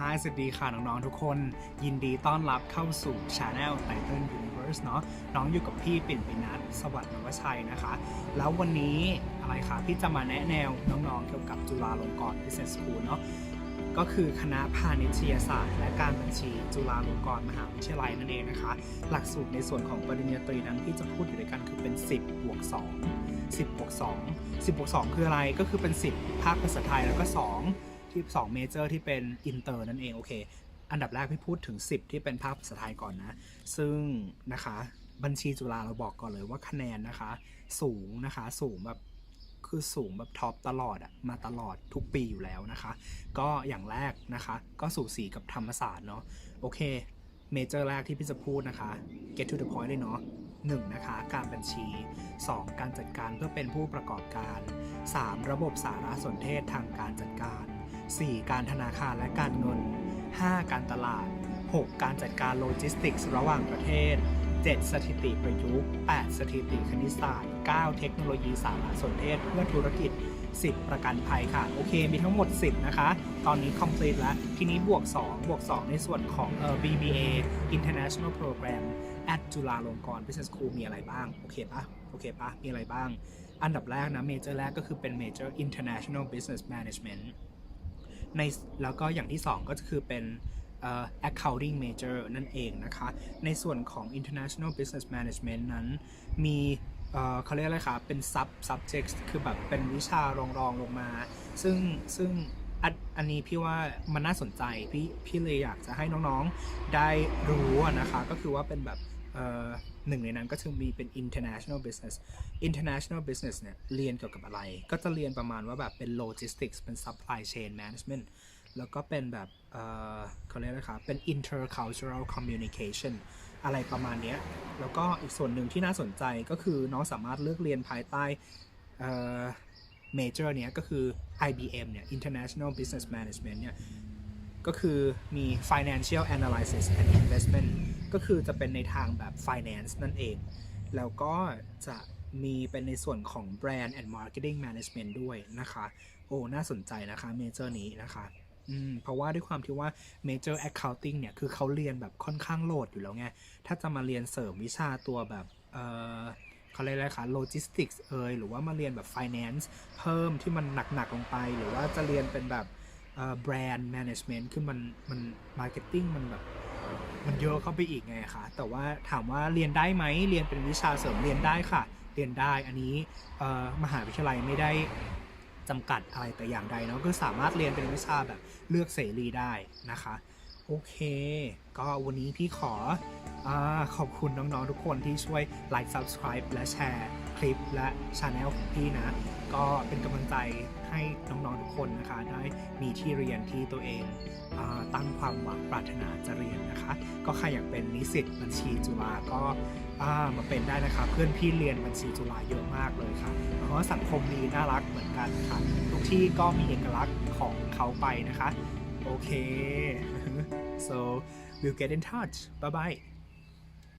Hi สวัสดีค่ะ น้อง ๆ ทุกคน ยินดีต้อนรับเข้าสู่ Channel Titan Universe เนาะน้องอยู่กับพี่ปิ่นปินัทสวัสดิ์นวชัยนะคะ แล้ววันนี้อะไรคะพี่จะมาแนะแนวน้อง ๆ เกี่ยวกับจุฬาลงกรณ์ Business School เนาะก็คือคณะพาณิชยศาสตร์และการบัญชีจุฬาลงกรณ์มหาวิทยาลัยนั่นเองนะคะ หลักสูตรในส่วนของปริญญาตรีนั้นพี่จะพูดอยู่ด้วยกันคือเป็น 10บวก2 10บวก2 10บวก2คืออะไรก็คือเป็น 10 ภาคภาษาไทยแล้วก็ 2 ที่2เมเจอร์ที่เป็นอินเตอร์นั่นเองโอเค อันดับแรกพี่พูดถึง 10 ที่เป็นภาคภาษาไทยก่อนนะ ซึ่งนะคะบัญชีจุฬาเราบอกก่อนเลยว่าคะแนนนะคะ สูงนะคะสูงแบบคือสูงแบบท็อปตลอดอะมาตลอดทุกปีอยู่แล้วนะคะ ก็อย่างแรกนะคะ ก็สูสีกับธรรมศาสตร์เนาะโอเคเมเจอร์แรกที่พี่จะพูดนะคะ get to the point เลยเนาะหนึ่งนะคะการบัญชี 2. การจัดการเพื่อเป็นผู้ประกอบการ 3. ระบบสารสนเทศทางการจัดการ 4. การธนาคารและการเงิน 5. การตลาด 6. การจัดการโลจิสติกส์ระหว่างประเทศ 7. สถิติประยุกต์ 8. สถิติคณิตศาสตร์ 9. เทคโนโลยีสารสนเทศเพื่อธุรกิจ 10 ประกันภัยค่ะ โอเค มีทั้งหมด 10 นะคะ ตอนนี้ complete แล้ว ทีนี้บวก 2 บวก 2 ในส่วนของเอ่อ BBA International Program at จุฬาลงกรณ์ Business School มีอะไรบ้าง โอเคปะโอเคปะมีอะไรบ้าง อันดับแรกนะ เมเจอร์แรกก็คือเป็น Major International Business Management ในแล้วก็อย่างที่ 2 ก็คือเป็น accounting major นั่นเองนะคะ ในส่วนของ international business management นั้น มีเอ่อเขาเรียกอะไรคะเป็น sub subject คือแบบเป็นวิชารองรองลงมา ซึ่งซึ่งอันนี้พี่ว่ามันน่าสนใจ พี่พี่เลยอยากจะให้น้องๆได้รู้นะคะ ก็คือว่าเป็นแบบ หนึ่งในนั้นก็คือมีเป็น international business international business เนี่ยเรียนเกี่ยวกับอะไร ก็จะเรียนประมาณว่าแบบเป็น logistics เป็น supply chain management แล้วก็เป็นแบบเขาเรียกอะไรคะเป็น intercultural communication อะไรประมาณนี้แล้วก็อีกส่วนหนึ่งที่น่าสนใจก็คือน้องสามารถเลือกเรียนภายใต้เอ่อ major เนี้ยก็คือ IBM เนี่ย International Business Management เนี่ยก็คือมี financial analysis and investment ก็คือจะเป็นในทางแบบ finance นั่นเอง แล้วก็จะมีเป็นในส่วนของ brand and marketing management ด้วยนะคะ โอ้ น่าสนใจนะคะเมเจอร์นี้นะคะอืมเพราะว่าด้วยความที่ว่า major accounting เนี่ย คือเขาเรียนแบบค่อนข้างโหลดอยู่แล้วไง ถ้าจะมาเรียนเสริมวิชาตัวแบบ เออเขาเรียกอะไรคะ logistics เอยหรือว่ามาเรียนแบบ finance เพิ่มที่มันหนัก ๆ ลงไป หรือว่าจะเรียนเป็นแบบเอ่อ brand management คือมันมัน marketing มันแบบ เยอะเข้าไปอีกไงคะแต่ว่าถามว่าเรียนได้ไหมเรียนเป็นวิชาเสริมเรียนได้ค่ะ เรียนได้อันนี้มหาวิทยาลัยไม่ได้จำกัดอะไรแต่อย่างใดเนาะก็สามารถเรียนเป็นวิชาแบบเลือกเสรีได้นะคะ โอเค ก็วันนี้พี่ขอ ขอบคุณน้องๆทุกคนที่ช่วยไลค์ subscribe และแชร์คลิปและช anel ของพี่นะ ก็เป็นกำลังใจให้น้องๆทุกคนนะคะ ได้มีที่เรียนที่ตัวเองอตั้งความหวังปรารถนาจะเรียนนะคะ ก็ใครอยากเป็นนิสิตบัญชีจุฬาก็ามาเป็นได้นะคะ เพื่อนพี่เรียนบัญชีจุฬาเยอะมากเลยค่ะเพราะว่าสังคมดีน่ารักเหมือนกันค่ะ ทุกที่ก็มีเอกลักษณ์ของเขาไปนะคะ โอเค so we'll get in touch bye bye